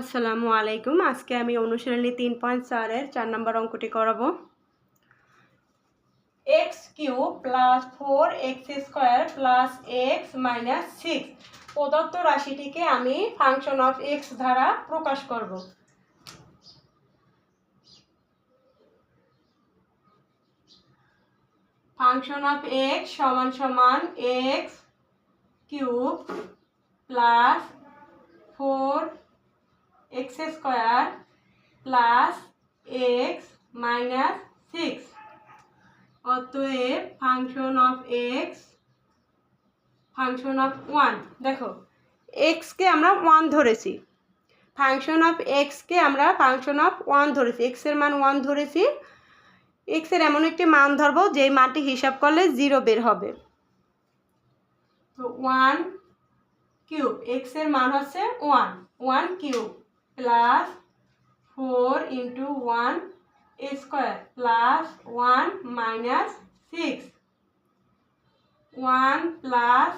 আসসালামু আলাইকুম। আজকে আমি অনুশীলনী তিন পয়েন্ট চারের চার নম্বর অঙ্কটি করাবো। X cube plus four x square plus x minus six প্রদত্ত রাশিটিকে আমি ফাংশন অফ এক্স দ্বারা প্রকাশ করব। ফাংশন অফ এক্স সমান সমান x cube plus four x square plus x minus six. অতএব function of x, function of one. দেখো এক্সকে আমরা ওয়ান ধরেছি। ফাংশন অফ এক্সকে আমরা ফাংশন অফ ওয়ান ধরেছি। এক্সের মান ওয়ান ধরেছি। এক্সের এমন একটি মান ধরবো, যেই মানটি হিসাব করলে জিরো বের হবে। তো ওয়ান কিউব এক্সের মান হচ্ছে one one cube. Plus four into one square plus one minus six one plus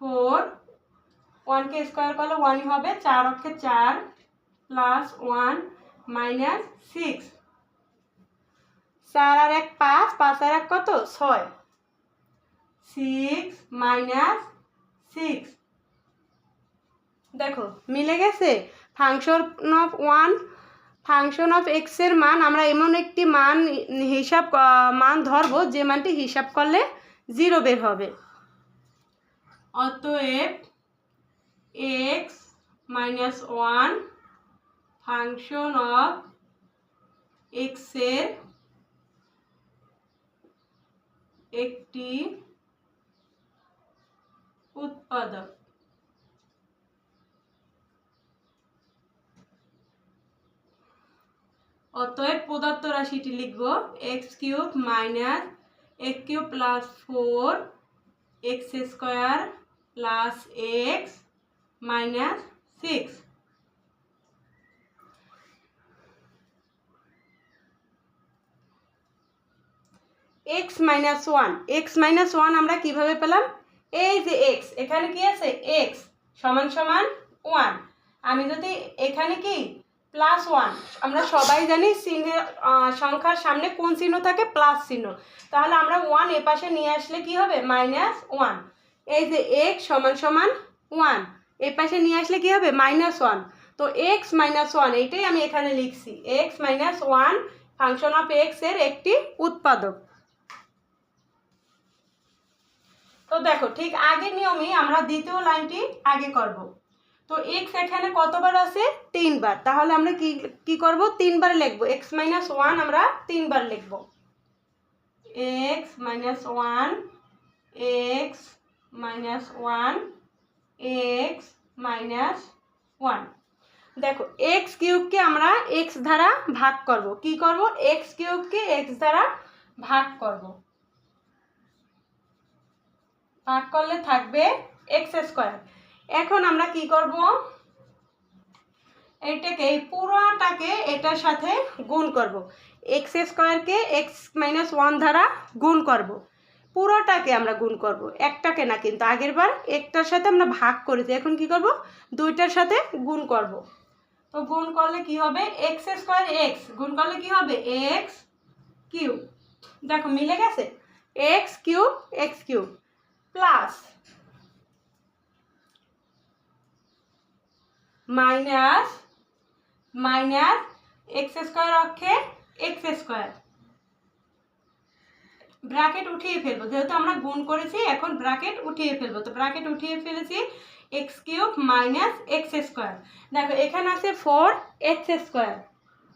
four ওয়ানকে স্কোয়ার করলে ওয়ানই হবে চার অক্ষে চার প্লাস ওয়ান মাইনাস সিক্স চার আর এক পাঁচ পাঁচ আর এক কত? ছয়। সিক্স মাইনাস সিক্স দেখো, মিলে গেছে? Function of one function of এক্সের মান, আমরা এমন একটি মান হিসাব মান ধরবো, যে মানটি হিসাব করলে জিরো বের হবে। অতএব x minus one function of এক্সের একটি উৎপাদক। অতএব প্রদত্ত রাশিটি লিখব x cube minus x cube plus four x square plus x minus six. X minus one x minus one আমরা কীভাবে পেলাম? এই যে এক্স এখানে কি আছে? এক্স সমান সমান ওয়ান। আমি যদি এখানে কি প্লাস ওয়ান। আমরা সবাই জানি চিহ্নের সংখ্যার সামনে কোন চিহ্ন থাকে? প্লাস চিহ্ন। তাহলে আমরা ওয়ান এ পাশে নিয়ে আসলে কি হবে? Minus one. এই যে এক্স সমান সমান ওয়ান। এ পাশে নিয়ে আসলে কি হবে? Minus one. তো এক্স মাইনাস ওয়ান, এইটাই আমি এখানে লিখছি। X minus one function of এক্সের একটি উৎপাদক। তো দেখো, ঠিক আগের নিয়মেই আমরা দ্বিতীয় লাইনটি আগে করব। তো এক্স এখানে কতবার আছে তিনবার। তাহলে আমরা কি কি করব? তিনবার লিখব। এক্স মাইনাস ওয়ান আমরা তিনবার লিখব। X minus one x minus one x minus one দেখো এক্স কিউবকে আমরা এক্স দ্বারা ভাগ করব। কি করব? এক্স কিউবকে এক্স দ্বারা ভাগ করব। ভাগ করলে থাকবে এক্স স্কোয়ার এখন আমরা কি করব? এটাকে, এই পুরোটাকে এটার সাথে গুণ করব। এক্স স্কোয়ারকে এক্স মাইনাস ওয়ান দ্বারা গুণ করব। পুরোটাকে আমরা গুণ করব। একটাকে না, কিন্তু আগের বার একটার সাথে আমরা ভাগ করেছি। এখন কি করব? দুইটার সাথে গুণ করব। তো গুণ করলে কি হবে? এক্স স্কোয়ার এক্স গুণ করলে কি হবে? এক্স কিউব দেখো, মিলে গেছে? X cube x cube plus minus minus x square অক্ষে এক্স স্কোয়ার ব্র্যাকেট উঠিয়ে ফেলব, যেহেতু আমরা গুণ করেছি, এখন ব্র্যাকেট উঠিয়ে ফেলব। তো ব্র্যাকেট উঠিয়ে ফেলেছি x cube minus x square দেখো, এখানে আছে four x square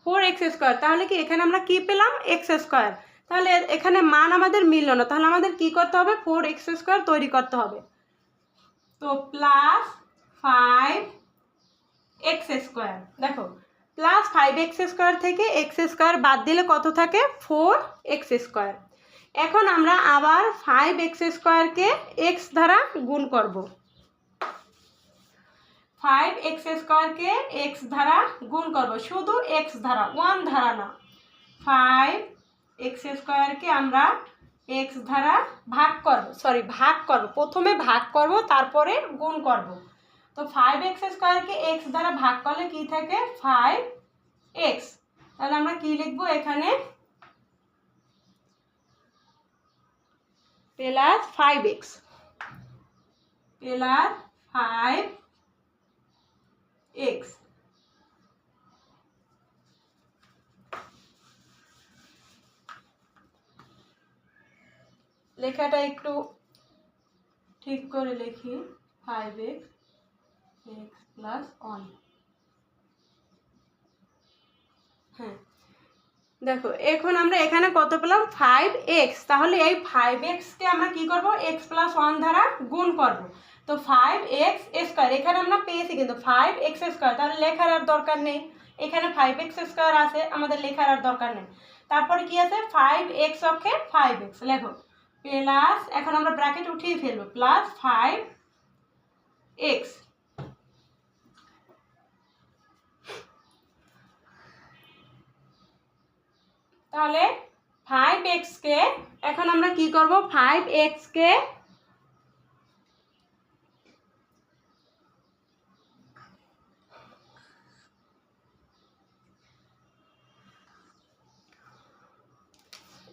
four x square তাহলে কি এখানে আমরা কি পেলাম? এক্স স্কোয়ার তাহলে এখানে মান আমাদের মিলল না, তাহলে আমাদের কি করতে হবে? ফোর এক্স স্কোয়ার তৈরি করতে হবে। তো প্লাস ফাইভ এক্স স্কোয়ার দেখো প্লাস ফাইভ এক্স স্কোয়ার থেকে এক্স স্কোয়ার বাদ দিলে কত থাকে? ফোর এক্স স্কোয়ার এখন আমরা আবার ফাইভ এক্স স্কোয়ারকে এক্স দ্বারা গুণ করব। ফাইভ এক্স স্কোয়ারকে এক্স দ্বারা গুণ করব। শুধু এক্স দ্বারা ওয়ান দ্বারা না। ফাইভ এক্স স্কোয়ারকে আমরা এক্স দ্বারা ভাগ করব সরি ভাগ করব। প্রথমে ভাগ করব, তারপরে গুণ করব। তো ফাইভ এক্স স্কোয়ারকে এক্স দ্বারা ভাগ করলে কি থাকে? ফাইভ এক্স তাহলে আমরা কি লিখব এখানে? Plus five x plus five x লেখাটা একটু ঠিক করে লিখি। Five x x plus one দেখো, এখন আমরা এখানে কত পেলাম? ফাইভ এক্স তাহলে এই ফাইভ এক্সকে আমরা কি করব? এক্স প্লাস ওয়ান দ্বারা গুণ করব। তো ফাইভ এক্স স্কোয়ার এখানে আমরা পেয়েছি কিন্তু ফাইভ এক্স স্কোয়ার তাহলে লেখার আর দরকার নেই। এখানে ফাইভ এক্স স্কোয়ার আছে, আমাদের লেখার আর দরকার নেই। তারপরে কি আছে? ফাইভ এক্স অক্ষে ফাইভ এক্স লেখো। প্লাস এখন আমরা ব্র্যাকেট উঠিয়ে ফেলব প্লাস ফাইভ এক্স তাহলে ফাইভ এক্সকে এখন আমরা কি করব? ফাইভ এক্সকে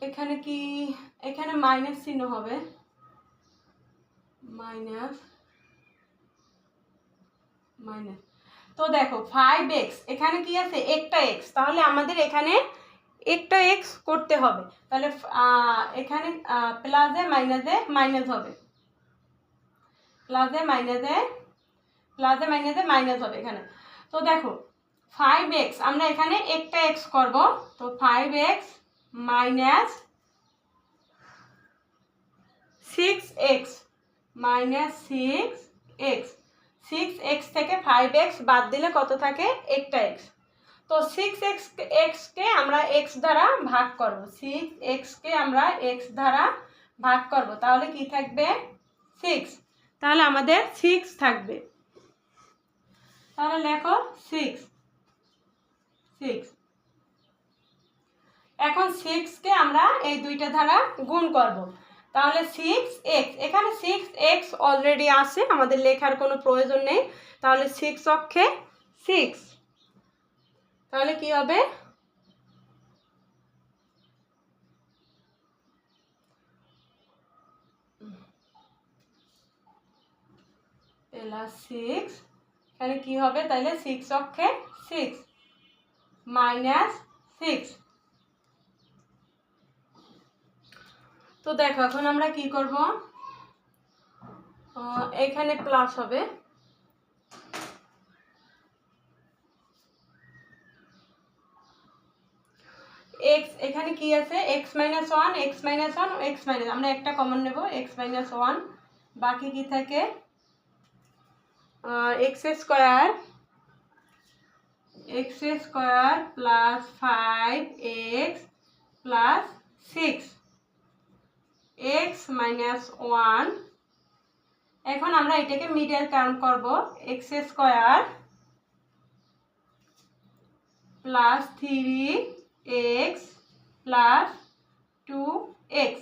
এখানে কি? এখানে মাইনাস চিহ্ন হবে। মাইনাস মাইনাস তো দেখো ফাইভ এক্স এখানে কি আছে? একটা এক্স তাহলে আমাদের এখানে একটা এক্স করতে হবে। তাহলে এখানে প্লাসে মাইনাসে মাইনাস হবে। প্লাসে মাইনাসে প্লাসে মাইনাসে মাইনাস হবে এখানে। তো দেখো ফাইভ এক্স আমরা এখানে একটা এক্স করব। তো five x minus six x minus six x six x থেকে ফাইভ এক্স বাদ দিলে কত থাকে? একটা এক্স তো সিক্স এক্স এক্সকে আমরা এক্স দ্বারা ভাগ করব। সিক্স এক্সকে আমরা এক্স দ্বারা ভাগ করব। তাহলে কি থাকবে? সিক্স তাহলে আমাদের সিক্স থাকবে। তাহলে লেখো সিক্স সিক্স এখন সিক্সকে আমরা এই দুইটা দ্বারা গুণ করব। তাহলে সিক্স এক্স এখানে সিক্স এক্স অলরেডি আছে। আমাদের লেখার কোনো প্রয়োজন নেই। তাহলে সিক্স অক্ষে সিক্স তাহলে কি হবে? প্লাস সিক্স এখানে কি হবে? তাহলে সিক্স অক্ষে সিক্স মাইনাস সিক্স তো দেখো, এখন আমরা কি করব? এখানে প্লাস হবে। এক্স এখানে কি আছে? X minus one x minus one x minus আমরা একটা কমন নেব এক্স মাইনাস ওয়ান বাকি কি থাকে? X square x square plus five x plus six x minus one এখন আমরা এটাকে মিডল কাউন্ট করব x square plus three x plus two x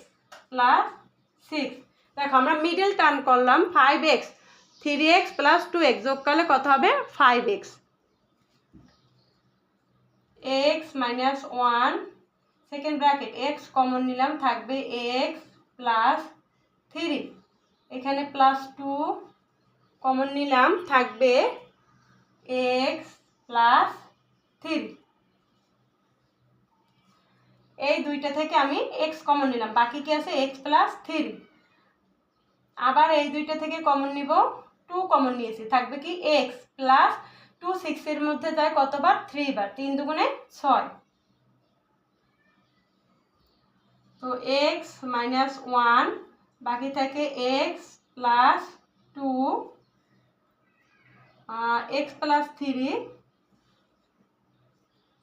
plus six দেখো, আমরা মিডল টার্ন করলাম five x three x plus two x যোগ করলে কত হবে? Five x x minus one second bracket x common নিলাম, থাকবে এক্স প্লাস থ্রি এখানে প্লাস টু কমন নিলাম, থাকবে এক্স প্লাস থ্রি এই দুইটা থেকে আমি এক্স কমন নিলাম। বাকি কি আছে? এক্স প্লাস থ্রি আবার এই দুইটা থেকে কমন নিব। টু কমন নিয়েছি। থাকবে কি এক্স প্লাস টু সিক্সের মধ্যে যায় কতবার? থ্রি বার। তিন দুগুণে ছয়। তো এক্স মাইনাস ওয়ান বাকি থাকে x plus two x plus three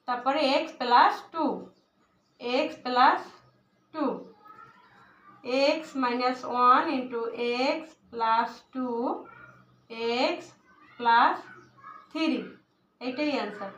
তারপরে x plus two x plus two x minus one into x plus two x plus three এটাই অ্যান্সার